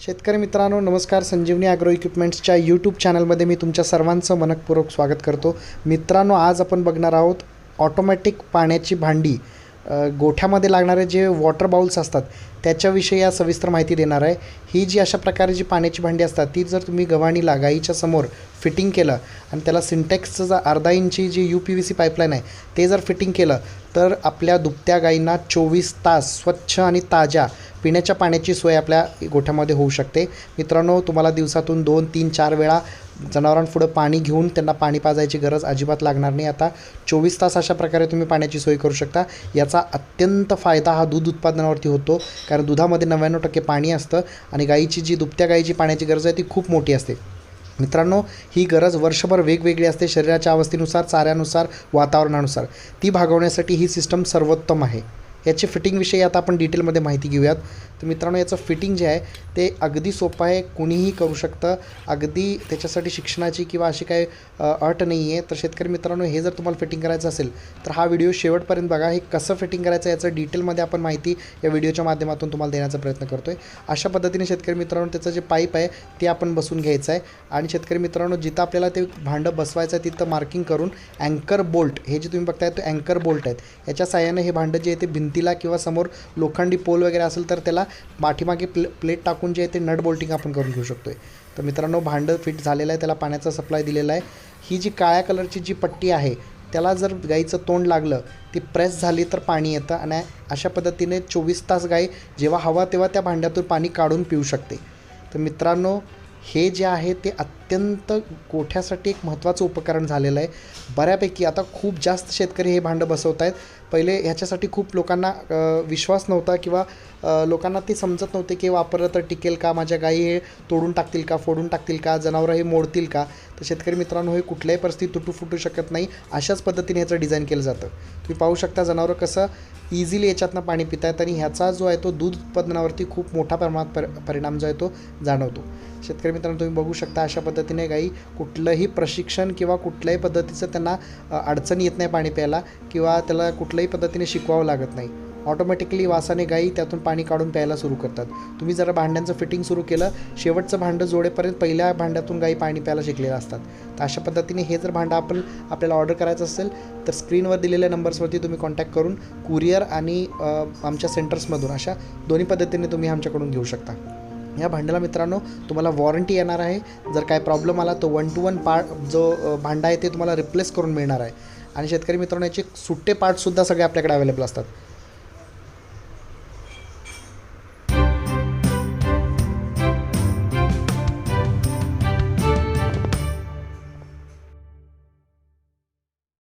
शेतकरी मित्रांनो नमस्कार. संजीवनी ॲग्रो इक्विपमेंट्सच्या यूट्यूब चॅनलमध्ये मी तुमच्या सर्वांचं मनकपूर्वक स्वागत करतो. मित्रांनो आज आपण बघणार आहोत ऑटोमॅटिक पाण्याची भांडी. गोठ्यामध्ये लागणारे जे वॉटर बाउल्स असतात त्याच्याविषयी या सविस्तर माहिती देणार आहे. ही जी अशा प्रकारे जी पाण्याची भांडी असतात ती जर तुम्ही गव्हाणीला गाईच्या समोर फिटिंग केलं आणि त्याला सिंटेक्सचं जर अर्धा इंची G U P V C pipeline आहे ते जर फिटिंग केलं तर आपल्या दुभत्या गाईंना चोवीस तास स्वच्छ आणि ताज्या पिण्याच्या पाण्याची सोय आपल्या गोठ्यामध्ये होऊ शकते. मित्रांनो तुम्हाला दिवसातून दोन तीन चार वेळा जनावरांपुढं पाणी घेऊन त्यांना पाणी पाजायची गरज अजिबात लागणार नाही. आता चोवीस तास अशा प्रकारे तुम्ही पाण्याची सोय करू शकता. याचा अत्यंत फायदा हा दूध उत्पादनावरती होतो कारण दुधामध्ये नव्याण्णव टक्के पाणी असतं आणि गाईची जी दुभत्या गाईची पाण्याची गरज आहे ती खूप मोठी असते. मित्रांनो ही गरज वर्षभर वेगवेगळी असते शरीराच्या अवस्थेनुसार चाऱ्यानुसार वातावरणानुसार. ती भागवण्यासाठी ही सिस्टम सर्वोत्तम आहे. याची फिटिंगविषयी आता आपण डिटेलमध्ये माहिती घेऊयात. तर मित्रांनो याचं फिटिंग जे आहे ते अगदी सोपं आहे. कुणीही करू शकतं. अगदी त्याच्यासाठी शिक्षणाची किंवा अशी काही अट नाही आहे तर शेतकरी मित्रांनो हे जर तुम्हाला फिटिंग करायचं असेल तर हा व्हिडिओ शेवटपर्यंत बघा. हे कसं फिटिंग करायचं याचं डिटेलमध्ये आपण माहिती या व्हिडिओच्या माध्यमातून तुम्हाला देण्याचा प्रयत्न करतो आहे अशा पद्धतीने शेतकरी मित्रांनो त्याचं जे पाईप आहे ते आपण बसून घ्यायचं आहे. आणि शेतकरी मित्रांनो जिथं आपल्याला ते भांडं बसवायचं आहे तिथं मार्किंग करून अँकर बोल्ट हे जे तुम्ही बघताय तो अँकर बोल्ट आहेत. याच्या साह्याने हे भांडं जे आहे ते भिंतीला किंवा समोर लोखंडी पोल वगैरे असेल तर त्याला पाठीमागे प्ले प्लेट टाकून जे आहे ते नट बोल्टिंग आपण करून घेऊ शकतो आहे तर मित्रांनो भांडं फिट झालेलं आहे त्याला पाण्याचा सप्लाय दिलेला आहे. ही जी काळ्या कलरची जी पट्टी आहे त्याला जर गाईचं तोंड लागलं ती प्रेस झाली तर पाणी येतं आणि अशा पद्धतीने चोवीस तास गाई जेव्हा हवा तेव्हा त्या भांड्यातून पाणी काढून पिऊ शकते. तर मित्रांनो हे जे आहे ते अत्यंत गोठ्यासाठी एक महत्त्वाचं उपकरण झालेलं आहे. बऱ्यापैकी आता खूप जास्त शेतकरी हे भांडं बसवत आहेत. पहिले ह्याच्यासाठी खूप लोकांना विश्वास नव्हता किंवा लोकांना ते समजत नव्हते की वापरलं तर टिकेल का माझ्या गाई हे तोडून टाकतील का फोडून टाकतील का जनावरं हे मोडतील का? तर शेतकरी मित्रांनो हे कुठल्याही परिस्थितीत तुटू फुटू शकत नाही. अशाच पद्धतीने ह्याचं डिझाईन केलं जातं. तुम्ही पाहू शकता जनावरं कसं इझिली याच्यातनं पाणी पित आहेत आणि ह्याचा जो आहे तो दूध उत्पादनावरती खूप मोठ्या प्रमाणात पर परिणाम जो आहे तो जाणवतो. शेतकरी मित्रांनो तुम्ही बघू शकता अशा पद्धतीने पद्धतीने गाई कुठलंही प्रशिक्षण किंवा कुठल्याही पद्धतीचं त्यांना अडचण येत नाही पाणी प्यायला किंवा त्याला कुठल्याही पद्धतीने शिकवावं लागत नाही. ऑटोमॅटिकली वासाने गाई त्यातून पाणी काढून प्यायला सुरू करतात. तुम्ही जरा भांड्यांचं फिटिंग सुरू केलं शेवटचं भांडं जोडेपर्यंत पहिल्या भांड्यातून गाई पाणी प्यायला शिकलेलं असतात. तर अशा पद्धतीने हे जर भांडं आपण आपल्याला ऑर्डर करायचं असेल तर स्क्रीनवर दिलेल्या नंबर्सवरती तुम्ही कॉन्टॅक्ट करून कुरिअर आणि आमच्या सेंटर्समधून अशा दोन्ही पद्धतीने तुम्ही आमच्याकडून घेऊ शकता. या भांड्याला मित्रांनो तुम्हाला वॉरंटी येणार आहे. जर काय प्रॉब्लेम आला तो वन टू वन पार्ट जो भांडा आहे ते तुम्हाला रिप्लेस करून मिळणार आहे. आणि शेतकरी मित्रांनो याचे सुट्टे पार्टसुद्धा सगळे आपल्याकडे अवेलेबल असतात.